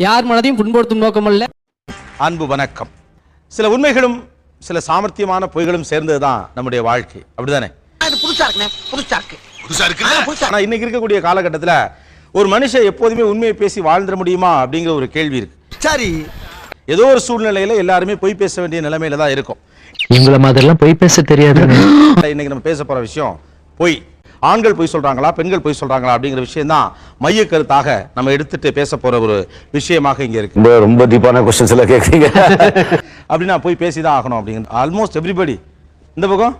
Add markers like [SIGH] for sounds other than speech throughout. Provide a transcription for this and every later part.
யார் மனதையும் புண்படுத்தும் நோக்கமல்ல. அன்பு வணக்கம். சில உண்மைகளும் சில சாமர்த்தியமான பொய்களும் சேர்ந்தது தான் நம்முடைய வாழ்க்கை. அப்படிதானே? இது புதுசா இருக்குண்ணே புதுசா இருக்கு. ஆ, புதுசா ஆனா இன்னைக்கு இருக்கக்கூடிய காலகட்டத்துல ஒரு மனுஷன் எப்போதுமே உண்மையை பேசி வாழ்ந்துட முடியுமா அப்படிங்கிற ஒரு கேள்வி இருக்கு. சரி. ஏதோ ஒரு சூழ்நிலையில எல்லாருமே பொய் பேச வேண்டிய நிலைமையில தான் இருக்கும். உங்களை மாதிரிலாம் பொய் பேச தெரியாது இன்னைக்கு நம்ம பேச போற விஷயம் பொய். ஆண்கள் பொய் சொல்றாங்களா பெண்கள் பொய் சொல்றாங்களா அப்படிங்கிற விஷயம் தான் மைய கருத்தாக நம்ம எடுத்துட்டு பேச போற ஒரு விஷயமாக இங்க இருக்கு. ரொம்ப டீப்பான கொஸ்டின்ஸ் எல்லாம் கேட்குறீங்க [LAUGHS] அப்படின்னா போய் பேசி தான் ஆகணும் அப்படிங்கிற ஆல்மோஸ்ட் எவ்ரிபடி இந்த பக்கம்?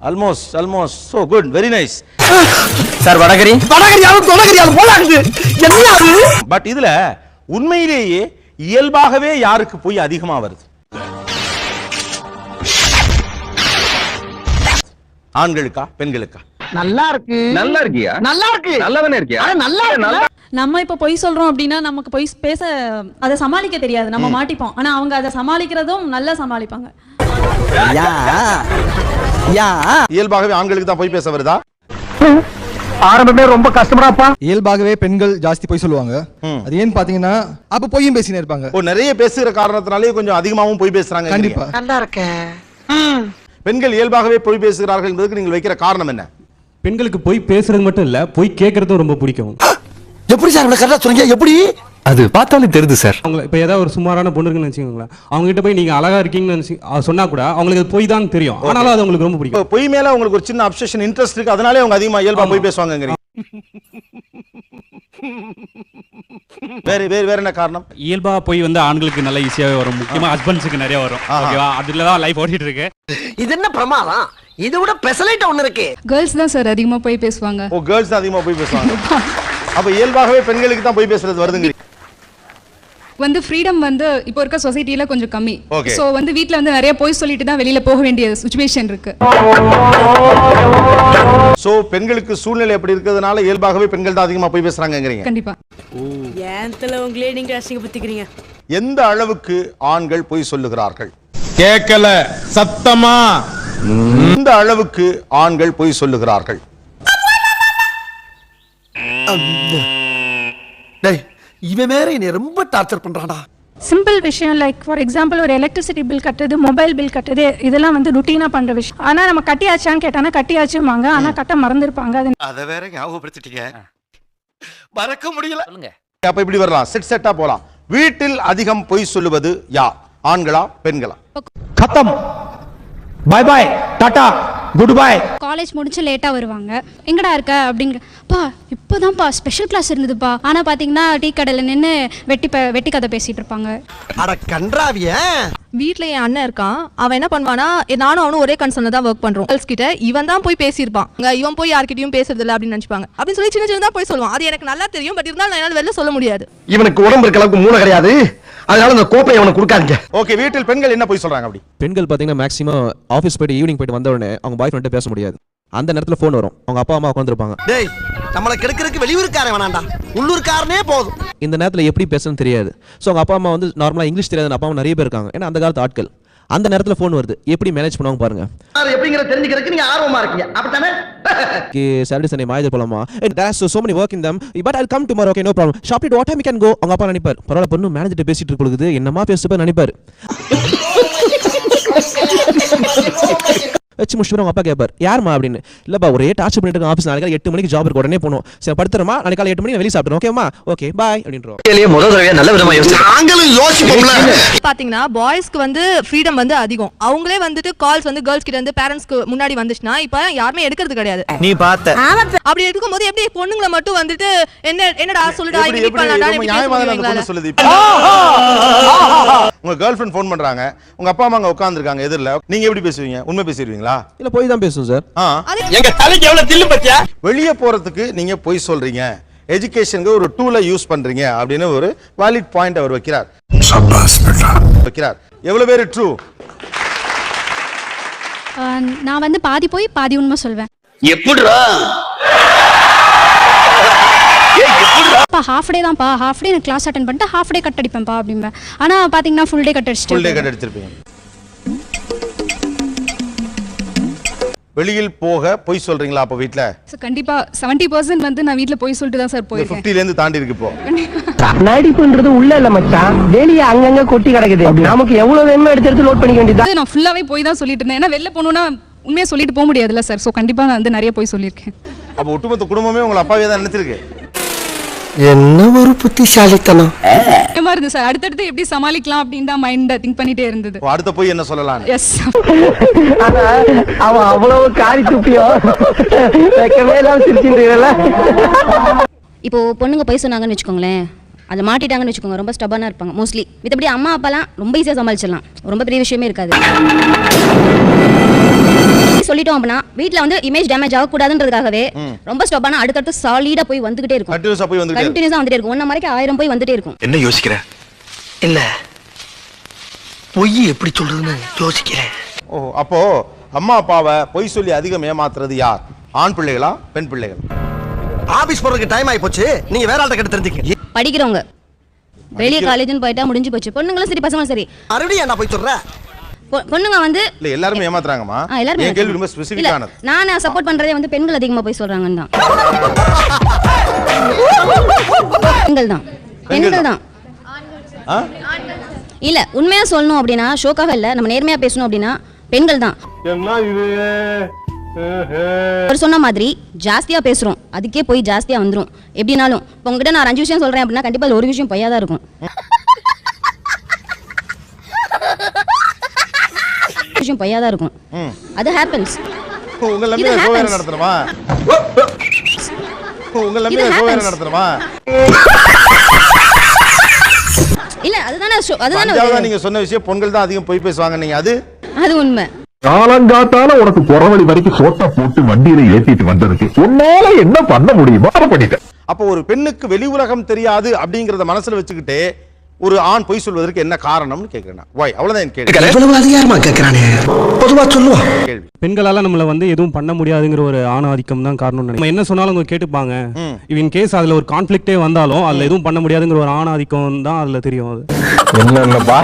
Almost almost so good very nice sir vada curry? But இதுல உண்மையிலேயே இயல்பாகவே யாருக்கு பொய் அதிகமா வருது? ஆண்களுக்கா பெண்களுக்கா? நல்லா இருக்கு நல்லா இருக்கியா நல்லா இருக்கு நல்லவனே இருக்கியா? அட, நல்லா இருக்கு நம்ம இப்ப பொய் சொல்றோம் அப்படின்னா நமக்கு பொய் பேச அதை சமாளிக்க தெரியாது. நம்ம மாட்டிப்போம். ஆனா அவங்க அதை சமாளிக்கிறதும் நல்லா சமாளிப்பாங்க. யா. யா. இயல்பாகவே ஆண்களுக்கு தான் பொய் பேச வருதா? ஆரம்பமே ரொம்ப கஷ்டமாப்பா இயல்பாகவே பெண்கள் ஜாஸ்தி போய் சொல்லுவாங்க. அது ஏன்னு பாத்தீங்கன்னா அப்ப பொய்யும் பேசினே இருப்பாங்க. ஓ நிறைய பேசுகிற காரணத்தினாலே கொஞ்சம் அதிகமாகவும் பொய் பேசுறாங்க கண்டிப்பா. நல்லா இருக்க பெண்கள் இயல்பாகவே பொய் பேசுகிறார்கள் என்பதற்கு நீங்கள் வைக்கிற காரணம் என்ன? பெண்களுக்கு போய் பேசுறது மட்டும் இல்ல போய் கேட்கறதும் ரொம்ப பிடிக்கும். [GASPS] எப்படி சார் இவ்வளவு கரெக்டா சொன்னீங்க எப்படி? அது பார்த்தாலே தெரியுது சார். அவங்க இப்போ ஏதாவது ஒரு சுமாரான பொண்ணு இருக்குன்னு வச்சுக்கோங்களேன் அவங்க கிட்ட போய் நீங்க அழகா இருக்கீங்கன்னு நினைச்சு சொன்னா கூட அவங்களுக்கு அது பொய் தான் தெரியும். ஆனாலும் அது அவங்களுக்கு ரொம்ப பிடிக்கும். பொய் மேல உங்களுக்கு ஒரு சின்ன அப்சஷன் இன்ட்ரெஸ்ட் இருக்கு. அதனாலே அவங்க அதிகமா இயல்பா பொய் பேசுவாங்கங்கிறீங்க. [LAUGHS] வேற வேற வேற என்ன காரணம்? இயல்பா போய் வந்து ஆண்களுக்கு நல்ல ஈஸியாவே வரும். முக்கியமா ஹஸ்பண்ட்ஸுக்கு நிறைய வரும். ஓகேவா? அதுல தான் லைஃப் ஓடிட்டு இருக்கு. இது என்ன பிரமாதம்? இதை விட பெசலைட் ஒண்ணு இருக்கு. கேர்ள்ஸ் தான் சார் அதிகமா போய் பேசுவாங்க. ஓ கேர்ள்ஸ் தான் அதிகமா பொய் பேசுவாங்க. அப்ப இயல்பாகவே பெண்களுக்கு தான் பொய் பேசுறது வருதுங்கிறீங்க. வந்து ஃப்ரீடம் வந்து இப்போ இருக்க சொசைட்டில கொஞ்சம் கம்மி. சோ வந்து வீட்ல வந்து நிறைய பொய் சொல்லிட்டு தான் வெளியில போக வேண்டிய சுச்சுவேஷன் இருக்கு. சோ பெண்களுக்கு சூழ்நிலை எப்படி இருக்கிறதுனால இயல்பாகவே பெண்கள் தான் அதிகமா பொய் பேசுறாங்கங்கிறீங்க? கண்டிப்பா. ஏன்த்துல உங்களே நீங்க அசிங்கப்படுத்திக்கிறீங்க எந்த அளவுக்கு ஆண்கள் பொய் சொல்லுகிறார்கள்? கேட்கல சத்தமா? எந்த அளவுக்கு ஆண்கள் பொய் சொல்லுகிறார்கள்? டேய் இவன் வேற என்னை ரொம்ப டார்ச்சர் பண்றான்டா. சிம்பிள் விஷயம் லைக் ஃபார் எக்ஸாம்பிள் ஒரு எலக்ட்ரிசிட்டி பில் கட்டுறது மொபைல் பில் கட்டுறது இதெல்லாம் வந்து ருட்டீனா பண்ற விஷயம். ஆனா நம்ம கட்டியாச்சான்னு கேட்டானா கட்டியாச்சுமாங்க ஆனா கட்ட மறந்துருப்பாங்க. அது அத வேற ஞாபகப்படுத்திட்டீங்க. மறக்க முடியல. அப்ப இப்படி வரலாம். செட் செட்டா போலாம். வீட்டில் அதிகம் பொய் சொல்லுவது யார்? ஆண்களா பெண்களா? கத்தம். Bye bye tata good bye college முடிச்சு லேட்டா வருவாங்க. எங்கடா இருக்க? அப்படிங்க பா இப்போதான்ப்பா ஸ்பெஷல் கிளாஸ் இருந்ததுப்பா. ஆனா பாத்தீங்கன்னா டீ கடையில நின்னு வெட்டி ப- வெட்டி கதை பேசிட்டு இருப்பாங்க. அட கன்றாவிய. வீட்ல என் அண்ணன் இருக்கான். அவன் என்ன பண்ணுவானா நானும் அவனும் ஒரே கன்சர்ன்ல தான் ஒர்க் பண்றோம். கேர்ள்ஸ் கிட்ட இவன் தான் போய் பேசியிருப்பான். அங்க இவன் போய் யார்கிட்டயும் பேசுறது இல்ல அப்படின்னு நினைச்சுப்பாங்க. அப்படின்னு சொல்லி சின்ன சின்னதா போய் சொல்லுவான். அது எனக்கு நல்லா தெரியும் பட் இருந்தாலும் நான் என்னால வெளில சொல்ல முடியாது. இவனுக்கு உடம்பு இருக்க அளவுக்கு மூளை கிடையாது. அதனால அந்த கோப்பையை அவனுக்கு கொடுக்காதீங்க. ஓகே வீட்டில் பெண்கள் என்ன பொய் சொல்றாங்க அப்படி? பெண்கள் பாத்தீங்கன்னா மேக்ஸிமம் ஆபீஸ் போயிட்டு ஈவினிங் போயிட்டு வந்த உடனே அவங்க பாய் ஃப்ரெண்ட் பேச முடியாது. அந்த நேரத்துல ஃபோன் வரும். அவங்க அப்பா அம்மா உட்காந்துருப்பாங்க டேய் நம்மள கெடுக்கிறதுக்கு வெளியூர்காரன் வேணாம்டா உள்ளூர்காரனே போதும். இந்த நேரத்துல எப்படி பேசணும்னு தெரியாது. ஸோ அவங்க அப்பா அம்மா வந்து நார்மலா இங்கிலீஷ் தெரியாத அப்பா அம்மா நிறைய பேர் இருக்காங்க. ஏன்னா அந்த காலத்து ஆட்கள். அந்த நேரத்துல ஃபோன் வருது. எப்படி மேனேஜ் பண்ணுவாங்க பாருங்க. எப்படிங்கிற தெரிஞ்சுக்கிறதுக்கு நீங்க ஆர்வமா இருக்கீங்க. அப்படித்தானே? சாட்டர்டே சண்டே மாயது போலாமா? There's so many work in them but I come tomorrow okay no problem shop it what time can go அவங்க அப்பா நினைப்பார். பரவாயில்ல பொண்ணு மேனேஜர் பேசிட்டு இருக்க பொழுது என்னமா பேசுப்ப நினைப்பார். [LAUGHS] வச்சு முடிச்சுட்டு அவங்க அப்பா கேட்பார் யாருமா அப்படின்னு. இல்லப்பா ஒரே டார்ச்சர் பண்ணிட்டு இருக்க ஆஃபீஸ் நாளைக்கு எட்டு மணிக்கு ஜாப் இருக்கு. உடனே போகணும். சரி படுத்துறமா? நாளைக்கு காலை எட்டு மணிக்கு வெளியே சாப்பிடணும் ஓகேமா ஓகே பாய் அப்படின்றோம் முதல் தடவையா நல்ல விதமா யோசிச்சு நாங்களும் யோசிப்போம்ல. பாத்தீங்கன்னா பாய்ஸ்க்கு வந்து ஃப்ரீடம் வந்து அதிகம். அவங்களே வந்துட்டு கால்ஸ் வந்து கேர்ள்ஸ் கிட்ட இருந்து பேரண்ட்ஸ்க்கு முன்னாடி வந்துச்சுன்னா இப்ப யாருமே எடுக்கிறது கிடையாது. நீ பார்த்த அப்படி எடுக்கும்போது எப்படி பொண்ணுங்களை மட்டும் வந்துட்டு என்ன என்னடா சொல்லுடா இப்படி பண்ணலாம்டா சொல்லுது உங்க கேர்ள் ஃப்ரெண்ட் ஃபோன் பண்றாங்க. உங்க அப்பா அம்மா அங்க உட்கார்ந்துருக்காங்க எதிரில். நீங்க எப்படி பேசுவீங்க? உண்மை பேசிடுவீங்களா? இல்ல போய் தான் பேசும் சார். ஆ. எங்க தலைக்கு எவ்வளவு தில்லு பத்தியா? வெளியே போறதுக்கு நீங்க பொய் சொல்றீங்க. எஜுகேஷனுக்கு ஒரு டூலை யூஸ் பண்றீங்க அப்படின்னு ஒரு வேலிட் பாயிண்ட் அவர் வைக்கிறார். வைக்கிறார். எவ்வளவு பேர் ட்ரூ நான் வந்து பாதி போய் பாதி உண்மை சொல்வேன். எப்படிடா? அப்பா ஹாஃப் டே தான்ப்பா. ஹாஃப் டே எனக்கு கிளாஸ் அட்டன் பண்ணிட்டு ஹாஃப் டே கட் அடிப்பேன்ப்பா அப்படிம்பேன். ஆனா பாத்தீங்கன்னா full day cut full day அடிச்சிட்டு கட் அடிச்சிருப்பீங்க. வெளியில் போக பொய் சொல்றீங்களா அப்ப வீட்ல? சார் கண்டிப்பா செவன்டி பர்சன்ட் வந்து நான் வீட்ல போய் சொல்லிட்டு தான் சார் இந்த 50 ல இருந்து தாண்டி இருக்கு இப்போ. நடிப்புன்றது உள்ள இல்ல மச்சான். வெளிய அங்கங்க கொட்டி கிடக்குது. நமக்கு எவ்வளவு வேணுமோ எடுத்து எடுத்து லோட் பண்ணிக்க வேண்டியது நான் ஃபுல்லாவே போய் தான் சொல்லிட்டு இருந்தேன். ஏன்னா வெளில போகணும்னா உண்மையா சொல்லிட்டு போக முடியாதுல்ல சார் ஸோ கண்டிப்பா நான் வந்து நிறைய போய் சொல்லியிருக்கேன். அப்ப ஒட்டுமொத்த குடும்பமே உங்களை அப்பாவே தான் நினைச்சிருக்கு. என்ன ஒரு புத்திசாலித்தனம். பயமா இருந்து சார். அடுத்தடுத்து எப்படி சமாளிக்கலாம் அப்படின்னு தான் மைண்ட் திங்க் பண்ணிட்டே இருந்தது. அடுத்த போய் என்ன சொல்லலாம் எஸ் ஆனா அவன் அவ்வளவு காரி துப்பியோ? வைக்கவே எல்லாம் சிரிச்சுட்டு இப்போ பொண்ணுங்க போய் சொன்னாங்கன்னு வச்சுக்கோங்களேன். அதை மாட்டிட்டாங்கன்னு வச்சுக்கோங்க. ரொம்ப ஸ்டபானா இருப்பாங்க மோஸ்ட்லி மத்தபடி அம்மா அப்பாலாம் ரொம்ப ஈஸியா சமாளிச்சிடலாம். ரொம்ப பெரிய விஷயமே இருக்காது. சொல்லிட்டோம் அப்படின்னா வீட்ல வந்து இமேஜ் டேமேஜ் ஆகக்கூடாதுன்றதுக்காகவே ரொம்ப ஸ்டபானா அடுத்தடுத்து சாலிடா போய் வந்துகிட்டே இருக்கும். கண்டினியூஸா போய் வந்துட்டே இருக்கு. கண்டினியூஸா வந்துட்டே இருக்கும். ஒன்ன மாதிரி ஆயிரம் போய் வந்துட்டே இருக்கும். என்ன யோசிக்கிற? இல்ல. பொய் எப்படி சொல்றதுன்னு யோசிக்கிறேன். ஓ அப்போ அம்மா அப்பாவை பொய் சொல்லி அதிகம் ஏமாத்துறது யார்? ஆண் பிள்ளைகளா பெண் பிள்ளைகள்? ஆபீஸ் போறதுக்கு டைம் ஆயி போச்சு நீங்க வேற ஆள்கிட்ட கேட்டு தெரிஞ்சுக்க. படிக்கிறவங்க. வெளியே காலேஜ்னு போயிட்டா முடிஞ்சு போச்சு. பொண்ணுங்களும் சரி பசங்களும் சரி. மறுபடியும் என்ன போய் சொல்ற? பொண்ணுங்க வந்து இல்ல எல்லாருமே ஏமாத்துறாங்கம்மா. ஆ, எல்லாருமே என் கேள்வி ரொம்ப இல்ல ஸ்பெசிஃபிக்கானது நான் சப்போர்ட் பண்றதே வந்து பெண்கள் அதிகமா போய் சொல்றாங்கன்னு தான். பெண்கள் தான். பெண்கள் தான்? இல்ல உண்மையா சொல்லணும் அப்படின்னா ஷோக்காக இல்ல நம்ம நேர்மையா பேசணும் அப்படின்னா பெண்கள் தான். அவர் சொன்ன மாதிரி ஜாஸ்தியா பேசுறோம். அதுக்கே போய் ஜாஸ்தியா வந்துரும். எப்படினாலும் இப்போ உங்ககிட்ட நான் ஒரு அஞ்சு விஷயம் சொல்றேன் அப்படின்னா கண்டிப்பா ஒரு விஷயம் பொய்யா தான் இருக்கும். விஷயம் பொய்யா தான் இருக்கும். அது ஹேப்பன்ஸ் உங்க சோதனை happens. நடத்தணுமா உங்க சோதனை happens. நடத்தணுமா இல்ல அதுதானே அதுதானே நீங்க சொன்ன விஷயம் பெண்கள் தான் அதிகம் பொய் பேசுவாங்க நீங்க. அது? அது உண்மை. காலங்காத்தால உனக்கு குறவழி வரைக்கும் சோட்டா போட்டு வண்டியில ஏத்திட்டு வந்ததுக்கு உன்னால என்ன பண்ண முடியுமோ அதை பண்ணிட்டேன். அப்போ ஒரு பெண்ணுக்கு வெளி உலகம் தெரியாது அப்படிங்கறத மனசுல வச்சுக்கிட்டே ஒரு ஆண் பொய் சொல்வதற்கு என்ன காரணம்னு கேக்குறேன் ஒய் அவ்வளவுதான் என் கேள்வி. இவ்வளவு அதிகாரமா கேக்குறானே? பொதுவா சொல்லுவான் கேள்வி. பெண்களால நம்மள வந்து எதுவும் பண்ண முடியாதுங்கிற ஒரு ஆணாதிக்கம் தான் காரணம் நம்ம என்ன சொன்னாலும் அவங்க கேட்டுப்பாங்க. இவன் கேஸ் அதுல ஒரு கான்ஃபிளிக்டே வந்தாலும் அதுல எதுவும் பண்ண முடியாதுங்கிற ஒரு ஆணாதிக்கம் தான் அதுல தெரியும் அது. என்னென்னப்பா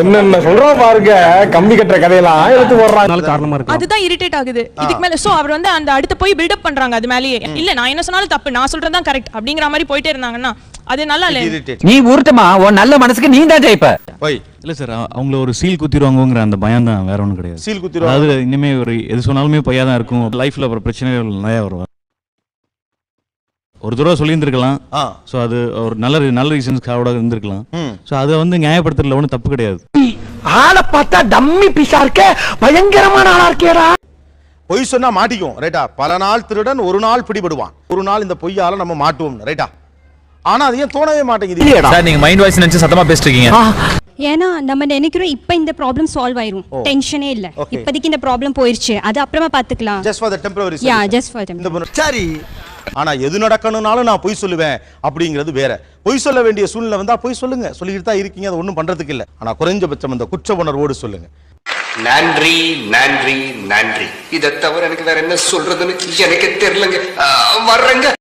என்னென்ன சொல்றான் பாருங்க. கம்பி கட்டுற கதையெல்லாம் எடுத்து போடுறான் அதனால காரணமா இருக்கு. அதுதான் இரிட்டேட் ஆகுது. இதுக்கு மேல சோ அவர் வந்து அந்த அடுத்து போய் பில்டப் பண்றாங்க அது மேலேயே. இல்ல நான் என்ன சொன்னாலும் தப்பு. நான் சொல்றதுதான் கரெக்ட் அப்படிங்கிற மாதிரி போயிட்டே இருந்தாங்கன்னா அது நல்லா இல்ல. நீ ஊர்த்தமா உன் நல்ல மனசுக்கு நீ தான் ஜெயிப்ப. இல்ல சார் அவங்கள ஒரு சீல் குத்திடுவாங்கங்கிற அந்த பயம் தான் வேற ஒன்றும் கிடையாது. சீல் குத்திடுவாங்க. அதாவது இனிமே ஒரு எது சொன்னாலுமே பையா தான் இருக்கும். லைஃப்ல அப்புறம் பிரச்சனைகள் நிறைய வரும். ஒரு தடவை சொல்லியிருந்திருக்கலாம். ஸோ அது ஒரு நல்ல நல்ல ரீசன்ஸ்க்காக இருந்திருக்கலாம். ஸோ அதை வந்து நியாயப்படுத்துறதுல ஒன்றும் தப்பு கிடையாது. ஆளை பார்த்தா டம்மி பீஸா இருக்க பயங்கரமான ஆளா இருக்கேடா. பொய் சொன்னா மாட்டிக்குவோம் ரைட்டா பல நாள் திருடன் ஒரு நாள் பிடிபடுவான். ஒரு நாள் இந்த பொய்யால நம்ம மாட்டுவோம் ரைட்டா ஆனா அது ஏன் தோணவே மாட்டேங்குது? சார் நீங்க மைண்ட் வாய்ஸ் நினைச்சு சத்தமா பேசிட்டு இருக்கீங்க. ஏன்னா நம்ம நினைக்கிறோம் இப்ப இந்த ப்ராப்ளம் சால்வ் ஆயிரும். டென்ஷனே இல்ல. இப்போதைக்கு இந்த ப்ராப்ளம் போயிருச்சு. அது அப்புறமா பாத்துக்கலாம். Just for the temporary yeah just for இந்த பொண்ணு- சரி. ஆனா எது நடக்கணும்னாலும் நான் பொய் சொல்லுவேன் அப்படிங்கிறது வேற. பொய் சொல்ல வேண்டிய சூழ்நிலை வந்தா பொய் சொல்லுங்க. சொல்லிட்டு தான் இருக்கீங்க. அது ஒண்ணும் பண்றதுக்கு இல்ல. ஆனா குறைஞ்சபட்சம் அந்த குற்ற உணர்வோடு சொல்லுங்க. நன்றி நன்றி நன்றி. இதை தவிர எனக்கு வேற என்ன சொல்றதுன்னு எனக்கு தெரியலங்க. வர்றேங்க.